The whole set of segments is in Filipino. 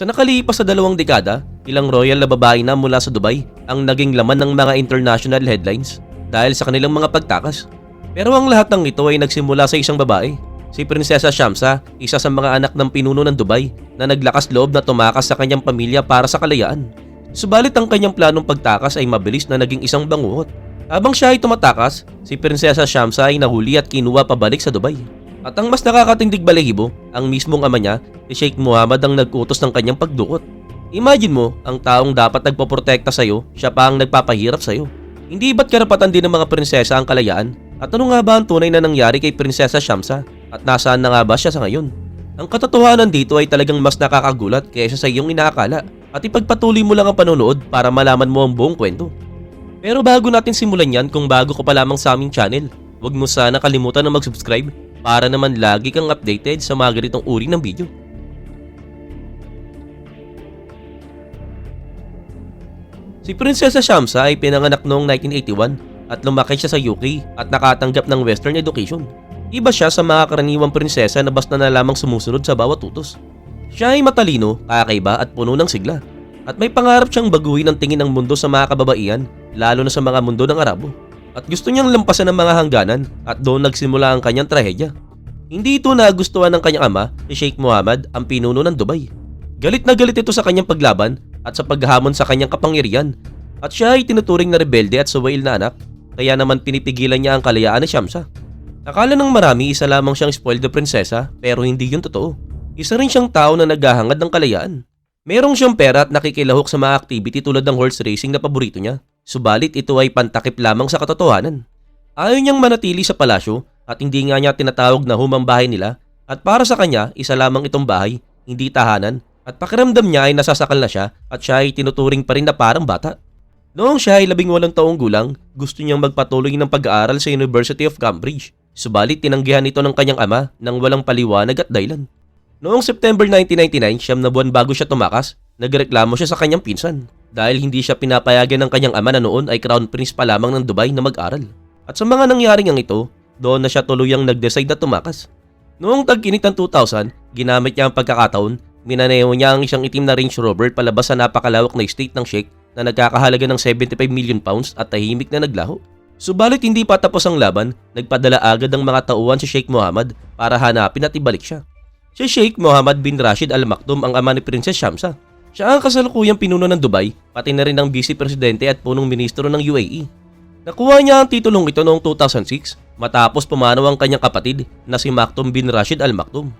Sa nakalipas sa dalawang dekada, ilang royal na babae na mula sa Dubai ang naging laman ng mga international headlines dahil sa kanilang mga pagtakas. Pero ang lahat ng ito ay nagsimula sa isang babae, si Prinsesa Shamsa, isa sa mga anak ng pinuno ng Dubai na naglakas loob na tumakas sa kanyang pamilya para sa kalayaan. Subalit ang kanyang planong pagtakas ay mabilis na naging isang banguhot. Habang siya ay tumatakas, si Prinsesa Shamsa ay nahuli at kinuha pabalik sa Dubai. At ang mas nakakatindig balahibo, ang mismong ama niya, si Sheikh Muhammad ang nag-utos ng kanyang pagdukot. Imagine mo, ang taong dapat nagpoprotekta sa'yo, siya pa ang nagpapahirap sa'yo. Hindi ba't karapatan din ng mga prinsesa ang kalayaan? At ano nga ba ang tunay na nangyari kay Prinsesa Shamsa? At nasaan na nga ba siya sa ngayon? Ang katotohanan dito ay talagang mas nakakagulat kaysa sa iyong inaakala at ipagpatuloy mo lang ang panonood para malaman mo ang buong kwento. Pero bago natin simulan yan kung bago ka pa lamang sa aming channel, huwag mo sana kalimutan na mag-subscribe para naman lagi kang updated sa mga ganitong uri ng video. Si Prinsesa Shamsa ay pinanganak noong 1981 at lumaki siya sa UK at nakatanggap ng Western education. Iba siya sa mga karaniwang prinsesa na basta na lamang sumusunod sa bawat utos. Siya ay matalino, kakaiba at puno ng sigla. At may pangarap siyang baguhin ang tingin ng mundo sa mga kababaihan, lalo na sa mga mundo ng Arabo. At gusto niyang lampasan ang mga hangganan at doon nagsimula ang kanyang trahedya. Hindi ito nagustuhan ng kanyang ama, si Sheikh Mohammed, ang pinuno ng Dubai. Galit na galit ito sa kanyang paglaban at sa paghamon sa kanyang kapangyarihan. At siya ay tinuturing na rebelde at suwail na anak, kaya naman pinipigilan niya ang kalayaan ni Shamsa. Akala ng marami isa lamang siyang spoiled na prinsesa pero hindi yun totoo. Isa rin siyang tao na naghahangad ng kalayaan. Merong siyang pera at nakikilahok sa mga activity tulad ng horse racing na paborito niya. Subalit ito ay pantakip lamang sa katotohanan. Ayaw niyang manatili sa palasyo at hindi nga niya tinatawag na humang bahay nila at para sa kanya isa lamang itong bahay, hindi tahanan at pakiramdam niya ay nasasakal na siya at siya ay tinuturing pa rin na parang bata. Noong siya ay labing walong taong gulang, gusto niyang magpatuloy ng pag-aaral sa University of Cambridge. Subalit tinanggihan ito ng kanyang ama nang walang paliwanag at dahilan. Noong September 1999, siyam na buwan bago siya tumakas, nagreklamo siya sa kanyang pinsan dahil hindi siya pinapayagan ng kanyang ama na noon ay crown prince pa lamang ng Dubai na mag-aral. At sa mga nangyari ngang ito, doon na siya tuluyang nag-decide na tumakas. Noong tagkinit ng 2000, ginamit niya ang pagkakataon, minaneho niya ang isang itim na Range Rover palabas sa napakalawak na estate ng Sheikh na nagkakahalaga ng 75 million pounds at tahimik na naglaho. Subalit hindi pa tapos ang laban, nagpadala agad ang mga tauhan si Sheikh Mohammed para hanapin at ibalik siya. Si Sheikh Mohammed bin Rashid Al Maktoum ang ama ni Princess Shamsa. Siya ang kasalukuyang pinuno ng Dubai, pati na rin ang vice presidente at punong ministro ng UAE. Nakuha niya ang titulong ito noong 2006 matapos pumanaw ang kanyang kapatid na si Maktoum bin Rashid Al Maktoum.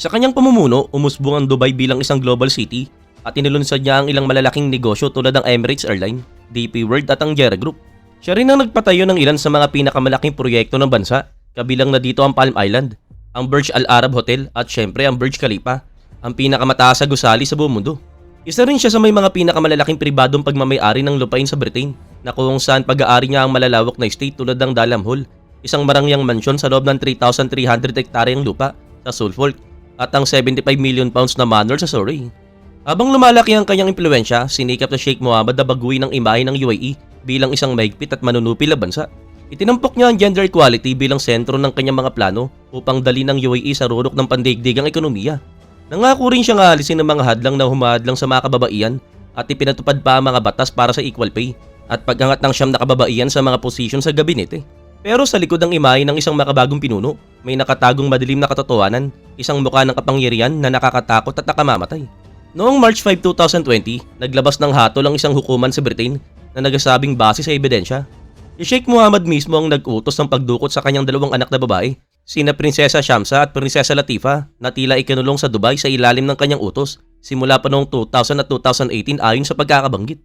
Sa kanyang pamumuno, umusbong ang Dubai bilang isang global city at inilunsad niya ang ilang malalaking negosyo tulad ng Emirates Airline, DP World at ang Jera Group. Siya rin ang nagpatayo ng ilan sa mga pinakamalaking proyekto ng bansa, kabilang na dito ang Palm Island, ang Burj Al Arab Hotel at syempre ang Burj Khalifa, ang pinakamataas sa gusali sa buong mundo. Isa rin siya sa may mga pinakamalalaking pribadong pagmamayari ng lupain sa Britain na kung saan pag-aari niya ang malalawak na estate tulad ng Dalam Hall, isang marangyang mansyon sa loob ng 3,300 hektaryang lupa sa Suffolk at ang 75 million pounds na manor sa Surrey. Habang lumalaki ang kanyang impluensya, sinikap na Sheikh Mohammed na baguhin ang imahe ng UAE bilang isang maigpit at manunupil na bansa. Itinampok niya ang gender equality bilang sentro ng kanyang mga plano upang dali ng UAE sa rurok ng pandaigdigang ekonomiya. Nangako rin siyang aalisin ng mga hadlang na humahadlang sa mga kababaihan at ipinatupad pa ang mga batas para sa equal pay at pagangat ng siyam na kababaihan sa mga posisyon sa gabinete. Pero sa likod ng imahe ng isang makabagong pinuno, may nakatagong madilim na katotohanan, isang mukha ng kapangyarihan na nakakatakot at nakamamatay. Noong March 5, 2020, naglabas ng hatol ang isang hukuman sa Britain na nagsasabing base sa ebidensya. Si Sheikh Mohammed mismo ang nag-utos ng pagdukot sa kanyang dalawang anak na babae, sina Prinsesa Shamsa at Prinsesa Latifa na tila ikinulong sa Dubai sa ilalim ng kanyang utos simula pa noong 2000 at 2018 ayon sa pagkakabanggit.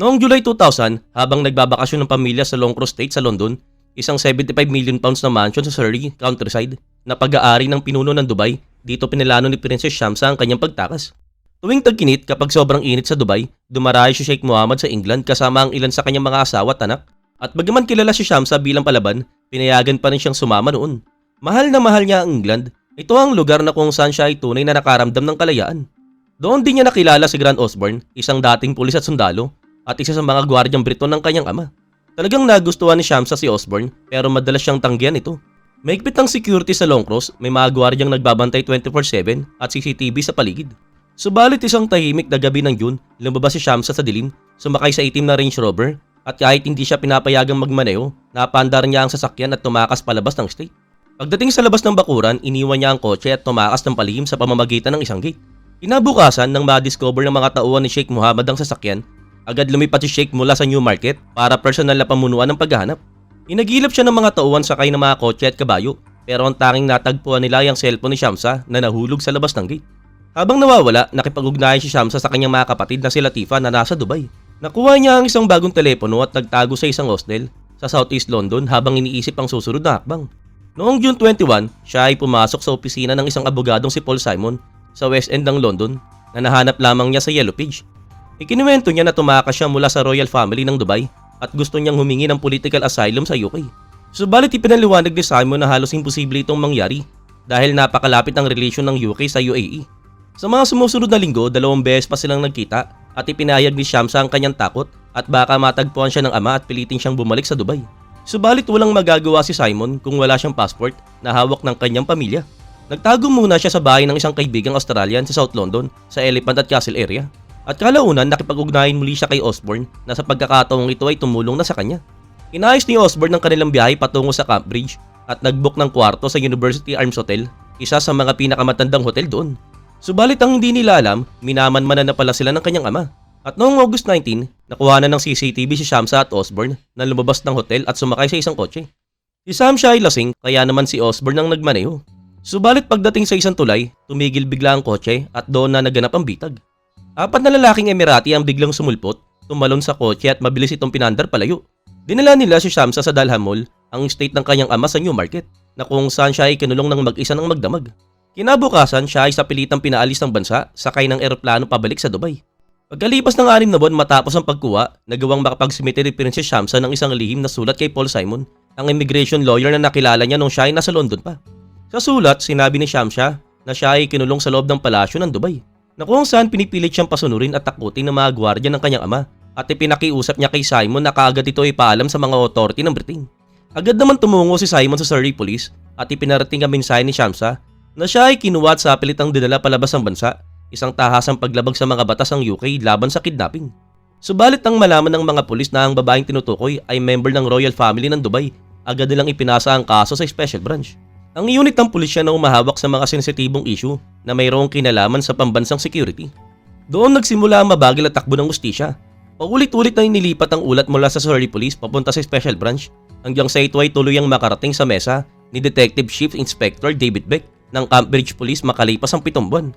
Noong July 2000, habang nagbabakasyon ng pamilya sa Long Cross State sa London, isang 75 million pounds na mansion sa Surrey, countryside, na pag-aari ng pinuno ng Dubai, dito pinilano ni Princess Shamsa ang kanyang pagtakas. Tuwing tagkinit kapag sobrang init sa Dubai, dumarayo si Sheikh Mohammed sa England kasama ang ilan sa kanyang mga asawa at anak. At bagaman kilala si Shamsa bilang palaban, pinayagan pa rin siyang sumama noon. Mahal na mahal niya ang England. Ito ang lugar na kung saan siya ay tunay na nakaramdam ng kalayaan. Doon din niya nakilala si Grant Osborne, isang dating pulis at sundalo, at isa sa mga gwardyang Briton ng kanyang ama. Talagang nagustuhan ni Shamsa si Osborne pero madalas siyang tanggihan ito. Maigpit ang security sa Long Cross, may mga gwardyang nagbabantay 24-7 at CCTV sa paligid. Subalit isang tahimik na gabi ng June, lumabas si Shamsa sa dilim, sumakay sa itim na Range Rover, at kahit hindi siya pinapayagang magmaneho, napandar niya ang sasakyan at tumakas palabas ng state. Pagdating sa labas ng bakuran, iniwan niya ang kotse at tumakas ng palihim sa pamamagitan ng isang gate. Inabukasan nang ma-discover ng mga tauhan ni Sheikh Muhammad ang sasakyan, agad lumipat si Sheikh mula sa New Market para personal na pamunuan ng paghahanap. Inagilap siya ng mga tauhan sakay ng mga kotse at kabayo, pero ang tanging natagpuan nila ay ang cellphone ni Shamsa na nahulog sa labas ng gate. Habang nawawala, nakipag-ugnayan si Shamsa sa kanyang mga kapatid na si Latifa na nasa Dubai. Nakuha niya ang isang bagong telepono at nagtago sa isang hostel sa Southeast London habang iniisip ang susunod na hakbang. Noong June 21, siya ay pumasok sa opisina ng isang abogadong si Paul Simon sa West End ng London na nahanap lamang niya sa Yellow Page. Ikinuwento niya na tumakas siya mula sa royal family ng Dubai at gusto niyang humingi ng political asylum sa UK. Subalit ipinaliwanag ni Simon na halos imposible itong mangyari dahil napakalapit ang relasyon ng UK sa UAE. Sa mga sumusunod na linggo, dalawang beses pa silang nagkita at ipinahayag ni Shamsa ang kanyang takot at baka matagpuan siya ng ama at pilitin siyang bumalik sa Dubai. Subalit walang magagawa si Simon kung wala siyang passport na hawak ng kanyang pamilya. Nagtago muna siya sa bahay ng isang kaibigang Australian sa South London sa Elephant at Castle area. At kalaunan nakipag-ugnayan muli siya kay Osborne na sa pagkakataong ito ay tumulong na sa kanya. Inayos ni Osborne ang kanilang biyahe patungo sa Cambridge at nagbook ng kwarto sa University Arms Hotel, isa sa mga pinakamatandang hotel doon. Subalit ang hindi nila alam, minamanmanan na pala sila ng kanyang ama. At noong August 19, nakuha na ng CCTV si Shamsa at Osborne na lumabas ng hotel at sumakay sa isang kotse. Si Sam siya ay lasing kaya naman si Osborne ang nagmaneho. Subalit pagdating sa isang tulay, tumigil bigla ang kotse at doon na naganap ang bitag. Apat na lalaking Emirati ang biglang sumulpot, tumalon sa kotse at mabilis itong pinandar palayo. Dinala nila si Shamsa sa Dalham Mall, ang estate ng kanyang ama sa New Market, na kung saan siya ay kinulong ng mag-isa ng magdamag. Kinabukasan, siya ay sa pilitang pinaalis ng bansa, sakay ng eroplano pabalik sa Dubai. Pagkalipas ng anim na buwan matapos ang pagkuha, nagawang makapagsumite ni Princess Shamsa ng isang lihim na sulat kay Paul Simon, ang immigration lawyer na nakilala niya nung siya ay nasa London pa. Sa sulat, sinabi ni Shamsa na siya ay kinulong sa loob ng palasyo ng Dubai, na kung saan pinipilit siyang pasunurin at takutin ng mga gwardya ng kanyang ama at ipinakiusap niya kay Simon na kaagad ito ipaalam sa mga authority ng Britain. Agad naman tumungo si Simon sa Surrey Police at ipinarating ang mensahe ni Shamsa na siya ay kinuha at sa pilitang dinala palabas ng bansa, isang tahasang paglabag sa mga batas ng UK laban sa kidnapping. Subalit ang malaman ng mga pulis na ang babaeng tinutukoy ay member ng royal family ng Dubai, agad nilang ipinasa ang kaso sa special branch. Ang unit ng pulisya na umahawak sa mga sensitibong issue na mayroong kinalaman sa pambansang security. Doon nagsimula ang mabagil at takbo ng ustisya. Paulit-ulit na inilipat ang ulat mula sa Surrey Police papunta sa special branch hanggang sa ito ay tuluyang makarating sa mesa ni Detective Chief Inspector David Beck ng Cambridge Police makalipas ang pitong buwan.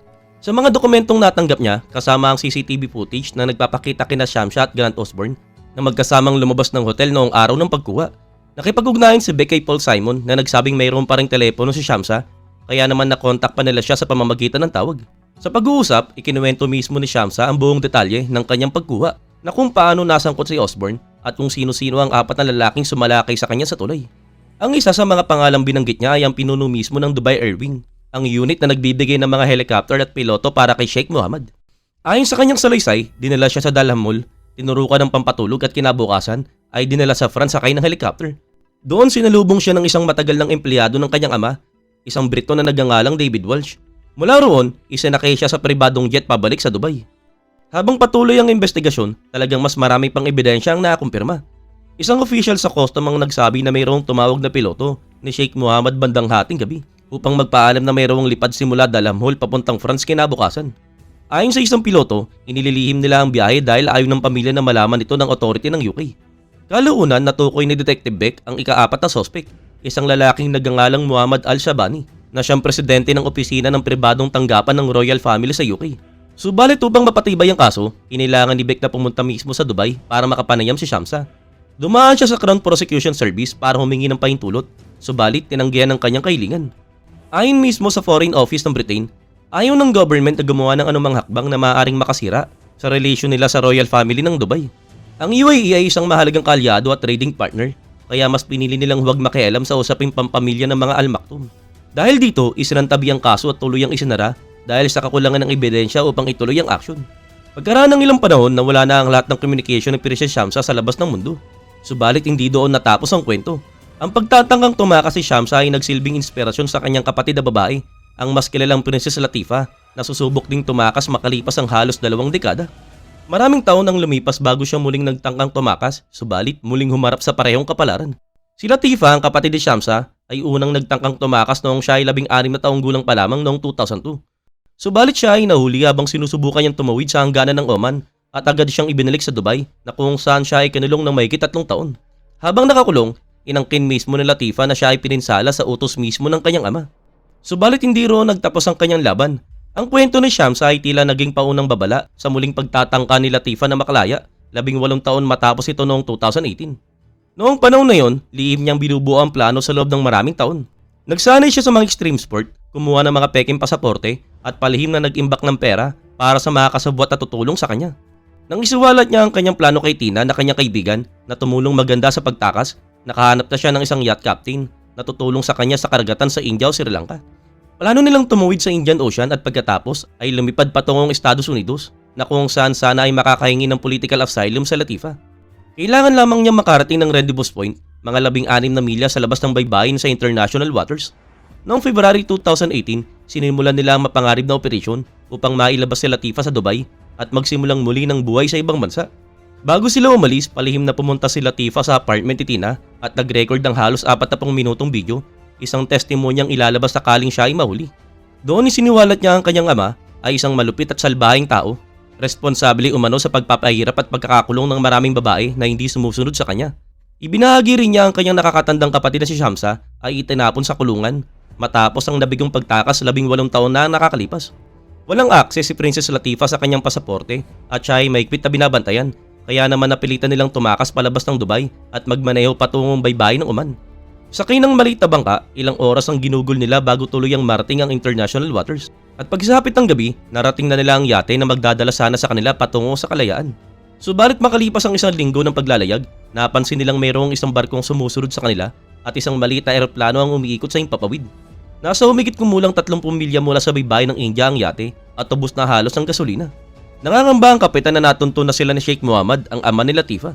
Sa mga dokumentong natanggap niya, kasama ang CCTV footage na nagpapakita kina Shamsha at Grant Osborne na magkasamang lumabas ng hotel noong araw ng pagkuha. Nakipag-ugnayan si Beck kay Paul Simon na nagsabing mayroon pa ring telepono si Shamsa kaya naman nakontak pa nila siya sa pamamagitan ng tawag. Sa pag-uusap, ikinuwento mismo ni Shamsa ang buong detalye ng kanyang pagkuha na kung paano nasangkot si Osborne at kung sino-sino ang apat na lalaking sumalakay sa kanya sa tulay. Ang isa sa mga pangalang binanggit niya ay ang pinuno mismo ng Dubai Air Wing, ang unit na nagbibigay ng mga helicopter at piloto para kay Sheikh Mohammed. Ayon sa kanyang salaysay, dinala siya sa Dalham Mall, tinurukan ng pampatulog at kinabukasan ay dinala sa France sakay ng helicopter. Doon sinalubong siya ng isang matagal ng empleyado ng kanyang ama, isang Brito na nagngangalang David Walsh. Mula roon, isinakay siya sa pribadong jet pabalik sa Dubai. Habang patuloy ang investigasyon, talagang mas marami pang ebidensya ang nakumpirma. Isang official sa custom ang nagsabi na mayroong tumawag na piloto ni Sheikh Muhammad bandang hating gabi upang magpaalam na mayroong lipad simula Dalham Hall papuntang France kinabukasan. Ayon sa isang piloto, inililihim nila ang biyahe dahil ayaw ng pamilya na malaman ito ng authority ng UK. Kalaunan natukoy ni Detective Beck ang ikaapat na suspect, isang lalaking nagangalang Muhammad Al-Shabani na siyang presidente ng opisina ng pribadong tanggapan ng royal family sa UK. Subalit upang mapatibay ang kaso, kinailangan ni Beck na pumunta mismo sa Dubai para makapanayam si Shamsa. Dumaan siya sa Crown Prosecution Service para humingi ng pahintulot, subalit tinanggihan ng kanyang kahilingan. Ayon mismo sa Foreign Office ng Britain, ayaw ng government na gumawa ng anumang hakbang na maaaring makasira sa relasyon nila sa royal family ng Dubai. Ang UAE ay isang mahalagang kalyado at trading partner, kaya mas pinili nilang huwag makialam sa usaping pampamilya ng mga Al Maktoum. Dahil dito, isinantabi ang kaso at tuluyang isinara dahil sa kakulangan ng ebidensya upang ituloy ang aksyon. Pagkaraan ng ilang panahon na wala na ang lahat ng communication ng Princess Shamsa sa labas ng mundo. Subalit hindi doon natapos ang kwento. Ang pagtatangkang tumakas si Shamsa ay nagsilbing inspirasyon sa kanyang kapatid na babae, ang mas kilalang Princess Latifa, na susubok ding tumakas makalipas ang halos dalawang dekada. Maraming taon ang lumipas bago siya muling nagtangkang tumakas, subalit muling humarap sa parehong kapalaran. Si Latifa, ang kapatid ni Shamsa, ay unang nagtangkang tumakas noong siya ay labing anim na taong gulang pa lamang noong 2002. Subalit siya ay nahuli habang sinusubukan niyang tumawid sa hangganan ng Oman at agad siyang ibinalik sa Dubai na kung saan siya ay kinulong ng mahigit tatlong taon. Habang nakakulong, inangkin mismo ni Latifa na siya ay pininsala sa utos mismo ng kanyang ama. Subalit hindi roon nagtapos ang kanyang laban. Ang kwento ni Shamsa ay tila naging paunang babala sa muling pagtatangka ni Latifa na makalaya, labing walong taon matapos ito noong 2018. Noong panahon na yon, lihim niyang binubuo ang plano sa loob ng maraming taon. Nagsanay siya sa mga extreme sport, kumuha ng mga peking pasaporte at palihim na nag-imbak ng pera para sa mga kasabwat at tutulong sa kanya. Nang isuwalat niya ang kanyang plano kay Tina na kanyang kaibigan na tumulong maganda sa pagtakas, nakahanap na siya ng isang yacht captain na tutulong sa kanya sa karagatan sa India o Sri Lanka. Plano nilang tumuwid sa Indian Ocean at pagkatapos ay lumipad patungong Estados Unidos na kung saan sana ay makakahingi ng political asylum sa Latifa. Kailangan lamang niya makarating ng Rendezvous Point, mga labing anim na milya sa labas ng baybayin sa international waters. Noong February 2018, sinimulan nila ang mapangarib na operasyon upang mailabas si Latifa sa Dubai at magsimulang muli ng buhay sa ibang bansa. Bago sila umalis, palihim na pumunta si Latifa sa apartment ni Tina at nag-record ng halos 40 minutong video, isang testimonyang ilalabas sakaling siya ay mahuli. Doon isiniwalat niya ang kanyang ama ay isang malupit at salbahing tao, responsable umano sa pagpapahirap at pagkakakulong ng maraming babae na hindi sumusunod sa kanya. Ibinahagi rin niya ang kanyang nakakatandang kapatid na si Shamsa ay itinapon sa kulungan matapos ang nabigong pagtakas labing walong taon na nakakalipas. Walang access si Princess Latifa sa kanyang pasaporte at siya ay maigpit na binabantayan kaya naman napilitan nilang tumakas palabas ng Dubai at magmaneho patungong baybayin ng Oman. Sakay ng maliit na bangka, ilang oras ang ginugol nila bago tuluyang marating ang international waters. At pagsapit ng gabi, narating na nila ang yate na magdadala sana sa kanila patungo sa kalayaan. Subalit makalipas ang isang linggo ng paglalayag, napansin nilang mayroong isang barkong sumusunod sa kanila at isang maliit na ang umiikot sa impapawid. Nasa humigit kumulang 30 milya mula sa baybayin ng India ang yate at tubos na halos ng gasolina. Nangangamba ang kapitan na natunto na sila ni Sheikh Muhammad, ang ama ni Latifa.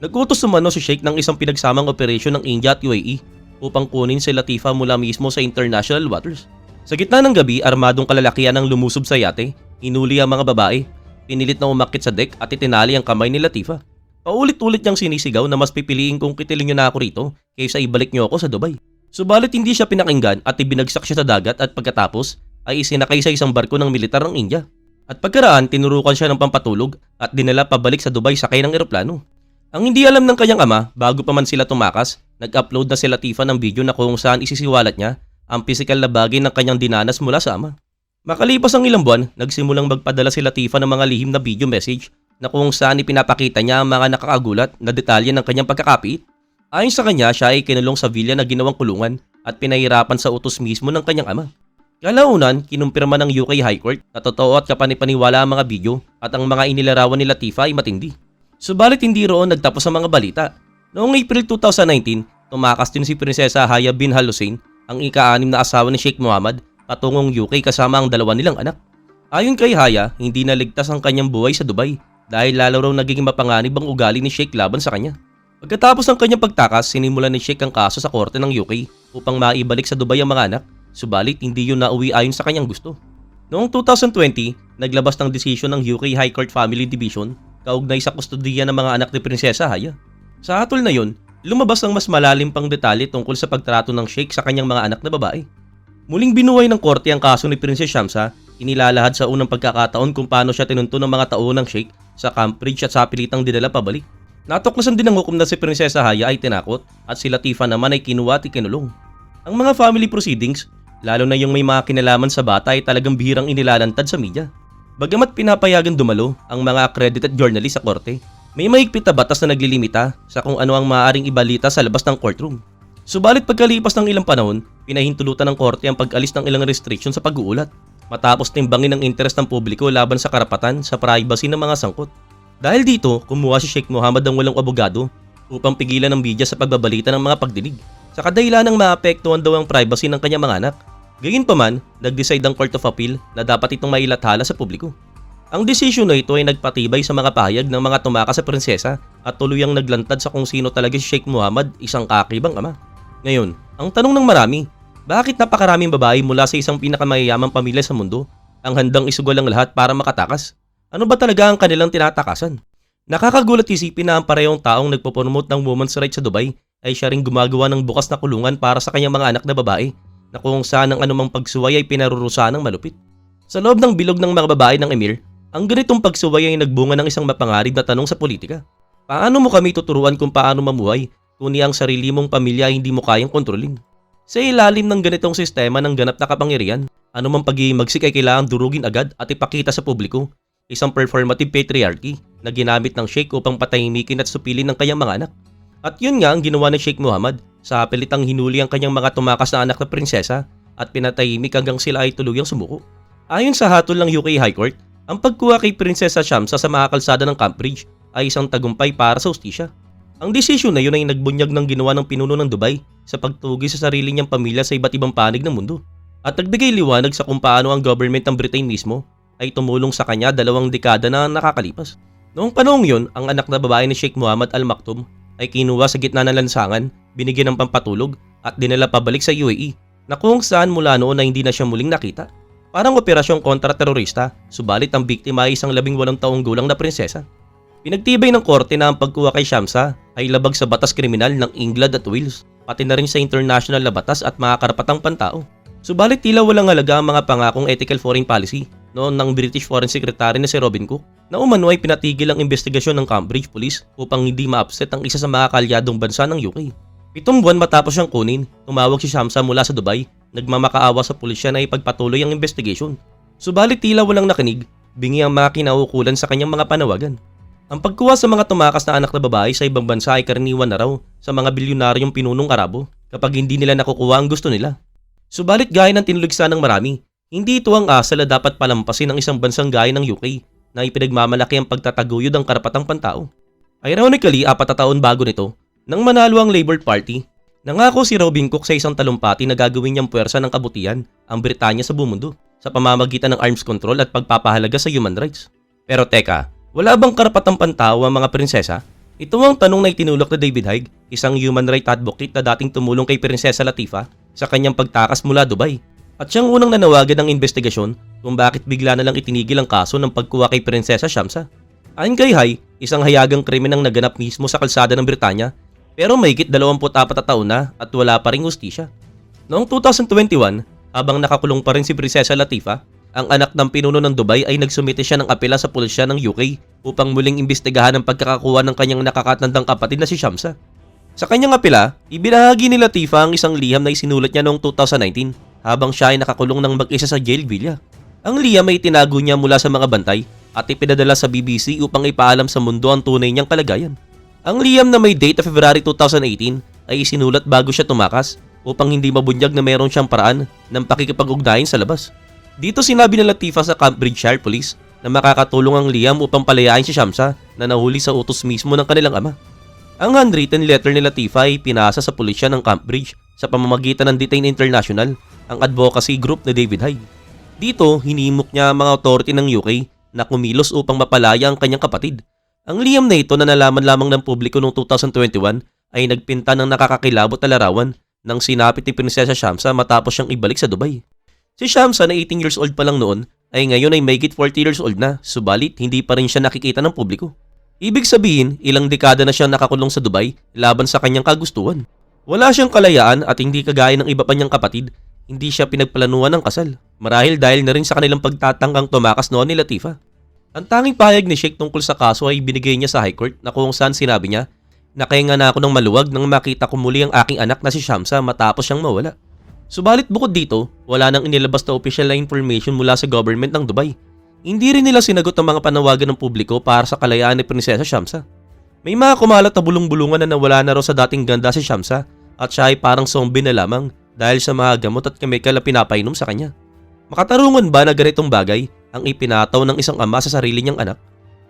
Nagkutos umano si Sheikh ng isang pinagsamang operasyon ng India at UAE upang kunin si Latifa mula mismo sa international waters. Sa gitna ng gabi, armadong kalalakihan ang lumusob sa yate, inuli ang mga babae, pinilit na umakit sa deck at itinali ang kamay ni Latifa. Paulit-ulit niyang sinisigaw na mas pipiliin kung kitilin niyo na ako rito kaysa ibalik niyo ako sa Dubai. Subalit hindi siya pinakinggan at ibinagsak siya sa dagat at pagkatapos ay isinakay sa isang barko ng militar ng India. At pagkaraan, tinurukan siya ng pampatulog at dinala pabalik sa Dubai sakay ng eroplano. Ang hindi alam ng kanyang ama, bago pa man sila tumakas, nag-upload na si Latifa ng video na kung saan isisiwalat niya ang pisikal na bagay ng kanyang dinanas mula sa ama. Makalipas ang ilang buwan, nagsimulang magpadala si Latifa ng mga lihim na video message na kung saan ipinapakita niya ang mga nakakagulat na detalye ng kanyang pagkakapit. Ayon sa kanya, siya ay kinulong sa villa na ginawang kulungan at pinahirapan sa utos mismo ng kanyang ama. Kalaunan, kinumpirma ng UK High Court na totoo at kapanipaniwala ang mga video at ang mga inilarawan ni Latifa ay matindi. Subalit hindi roon nagtapos ang mga balita. Noong April 2019, tumakas din si Prinsesa Haya bin Al Hussein, ang ika-anim na asawa ni Sheikh Mohammed, patungong UK kasama ang dalawa nilang anak. Ayon kay Haya, hindi naligtas ang kanyang buhay sa Dubai dahil lalo raw naging mapanganib ang ugali ni Sheikh laban sa kanya. Pagkatapos ng kanyang pagtakas, sinimulan ni Sheikh ang kaso sa korte ng UK upang maibalik sa Dubai ang mga anak, subalit hindi yun nauwi ayon sa kanyang gusto. Noong 2020, naglabas ng desisyon ng UK High Court Family Division kaugnay sa kustodiya ng mga anak ni Prinsesa Haya. Sa hatol na yun, lumabas ang mas malalim pang detalye tungkol sa pagtrato ng Sheikh sa kanyang mga anak na babae. Muling binuhay ng korte ang kaso ni Princess Shamsa, inilalahad sa unang pagkakataon kung paano siya tinunto ng mga tao ng Sheikh sa Cambridge at sa pilitang dinala pabalik. Natuklasan din ng hukom na si Prinsesa Haya ay tinakot at si Latifa naman ay kinuha at ikinulong. Ang mga family proceedings, lalo na yung may mga kinalaman sa bata ay talagang bihirang inilalantad sa media. Bagamat pinapayagan dumalo ang mga accredited journalist sa korte, may mahigpit na batas na naglilimita sa kung ano ang maaaring ibalita sa labas ng courtroom. Subalit pagkalipas ng ilang panahon, pinahintulutan ng korte ang pag-alis ng ilang restriction sa pag-uulat matapos timbangin ang interes ng publiko laban sa karapatan sa privacy ng mga sangkot. Dahil dito, kumuha si Sheikh Mohammed ng walang abogado upang pigilan ng media sa pagbabalita ng mga pagdinig. Sa kadahilan ng maapektuhan daw ang privacy ng kanyang mga anak. Gayunpaman, nag-decide ang Court of Appeal na dapat itong mailathala sa publiko. Ang desisyon na ito ay nagpatibay sa mga pahayag ng mga tumakas sa prinsesa at tuluyang naglantad sa kung sino talaga si Sheikh Muhammad, isang kakibang ama. Ngayon, ang tanong ng marami, bakit napakaraming babae mula sa isang pinakamayayamang pamilya sa mundo ang handang isugal ang lahat para makatakas. Ano ba talaga ang kanilang tinatakasan? Nakakagulat isipin na ang parehong taong nagpo-promote ng women's rights sa Dubai ay siya ring gumagawa ng bukas na kulungan para sa kanyang mga anak na babae na kung saan ang anumang pagsuway ay pinarurusahan ng malupit. Sa loob ng bilog ng mga babae ng Emir, ang ganitong pagsuway ay nagbunga ng isang mapangarib na tanong sa politika. Paano mo kami tuturuan kung paano mamuhay kung ang sarili mong pamilya ay hindi mo kayang kontrolin? Sa ilalim ng ganitong sistema ng ganap na kapangyarihan, anumang pag-iimagsik ay kailangang durugin agad at ipakita sa publiko isang performative patriarchy na ginamit ng Sheikh upang patahimikin at supilin ng kanyang mga anak. At yun nga ang ginawa ni Sheikh Muhammad sa pilitang hinuli ang kanyang mga tumakas na anak na prinsesa at pinatahimik hanggang sila ay tuluyang sumuko. Ayon sa hatol ng UK High Court, ang pagkuha kay Prinsesa Shamsa sa mga kalsada ng Cambridge ay isang tagumpay para sa ustisya. Ang desisyon na yun ay nagbunyag ng ginawa ng pinuno ng Dubai sa pagtugi sa sarili niyang pamilya sa iba't ibang panig ng mundo. At nagbigay liwanag sa kung paano ang government ng Britain mismo ay tumulong sa kanya dalawang dekada na nakakalipas. Noong panahong yun, ang anak na babae ni Sheikh Muhammad Al Maktoum ay kinuha sa gitna ng lansangan, binigyan ng pampatulog at dinala pabalik sa UAE na kung saan mula noon na hindi na siya muling nakita. Parang operasyong kontra-terorista, subalit ang biktima ay isang labing walong taong gulang na prinsesa. Pinagtibay ng korte na ang pagkuha kay Shamsa ay labag sa batas kriminal ng England at Wales, pati na rin sa international na batas at mga karapatang pantao. Subalit tila walang halaga ang mga pangakong ethical foreign policy noon ng British Foreign Secretary na si Robin Cook na umano ay pinatigil ang investigasyon ng Cambridge Police upang hindi ma-upset ang isa sa mga kalyadong bansa ng UK. Pitong buwan matapos siyang kunin, tumawag si Shamsa mula sa Dubai, nagmamakaawa sa pulisya na ipagpatuloy ang investigation. Subalit tila walang nakinig, bingi ang mga kinaukulan sa kanyang mga panawagan. Ang pagkuha sa mga tumakas na anak na babae sa ibang bansa ay karaniwan na raw sa mga bilyonaryong pinunong Arabo kapag hindi nila nakukuha ang gusto nila. Subalit gaya ng tinuligsa ng marami, hindi ito ang asal na dapat palampasin ng isang bansang gaya ng UK na ipinagmamalaki ang pagtataguyod ng karapatang pantao. Ironically, apat na taon bago nito, nang manalo ang Labour Party, nangako si Robin Cook sa isang talumpati na gagawin niyang puwersa ng kabutihan ang Britanya sa buong mundo sa pamamagitan ng arms control at pagpapahalaga sa human rights. Pero teka, wala bang karapatang pantao ang mga prinsesa? Ito ang tanong na itinulak ni David Haig, isang human rights advocate na dating tumulong kay Prinsesa Latifa sa kanyang pagtakas mula Dubai. At siyang unang nanawagan ng investigasyon kung bakit bigla na lang itinigil ang kaso ng pagkuha kay Prinsesa Shamsa. Ayon kay Hay, isang hayagang krimen ang naganap mismo sa kalsada ng Britanya pero mahigit 24 na taon na at wala pa ring hustisya. Noong 2021, habang nakakulong pa rin si Prinsesa Latifa, ang anak ng pinuno ng Dubai ay nagsumite siya ng apela sa pulisya ng UK upang muling imbestigahan ang pagkakakuha ng kanyang nakakatandang kapatid na si Shamsa. Sa kanyang apela, ibinahagi ni Latifa ang isang liham na isinulat niya noong 2019 habang siya ay nakakulong ng mag-isa sa jail villa. Ang liham ay tinago niya mula sa mga bantay at ipinadala sa BBC upang ipaalam sa mundo ang tunay niyang kalagayan. Ang liham na may date of February 2018 ay isinulat bago siya tumakas upang hindi mabunyag na meron siyang paraan ng pakikipag-ugnayan sa labas. Dito sinabi ni Latifa sa Cambridgeshire Police na makakatulong ang Liam upang palayain si Shamsa na nahuli sa utos mismo ng kanilang ama. Ang handwritten letter ni Latifa ay pinasa sa pulisya ng Cambridge sa pamamagitan ng Detain International, ang advocacy group ni David Hyde. Dito, hinimok niya ang mga authority ng UK na kumilos upang mapalaya ang kanyang kapatid. Ang Liam na ito na nalaman lamang ng publiko noong 2021 ay nagpinta ng nakakakilabot na larawan ng sinapit ni Prinsesa Shamsa matapos siyang ibalik sa Dubai. Si Shamsa na 18 years old pa lang noon ay ngayon ay mayigit 40 years old na, subalit hindi pa rin siya nakikita ng publiko. Ibig sabihin, ilang dekada na siyang nakakulong sa Dubai laban sa kanyang kagustuhan. Wala siyang kalayaan at hindi kagaya ng iba pa niyang kapatid, hindi siya pinagplanuhan ng kasal. Marahil dahil na rin sa kanilang pagtatangkang tumakas noon ni Latifa. Ang tanging pahayag ni Sheikh tungkol sa kaso ay binigay niya sa High Court na kung saan sinabi niya, Nakahinga na ako ng maluwag nang makita ko muli ang aking anak na si Shamsa matapos siyang mawala. Subalit bukod dito, wala nang inilabas na official na information mula sa government ng Dubai. Hindi rin nila sinagot ang mga panawagan ng publiko para sa kalayaan ni Prinsesa Shamsa. May mga kumalat na bulong-bulungan na nawala na raw sa dating ganda si Shamsa at siya ay parang zombie na lamang dahil sa mga gamot at chemical na pinapainom sa kanya. Makatarungan ba na ganitong bagay ang ipinataw ng isang ama sa sarili niyang anak?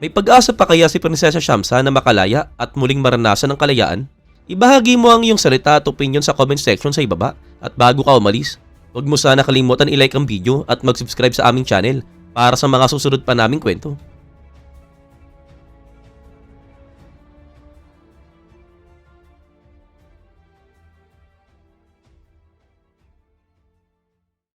May pag-asa pa kaya si Prinsesa Shamsa na makalaya at muling maranasan ng kalayaan? Ibahagi mo ang iyong salita at opinion sa comment section sa ibaba at bago ka umalis, huwag mo sana kalimutan i-like ang video at mag-subscribe sa aming channel para sa mga susunod pa naming kwento.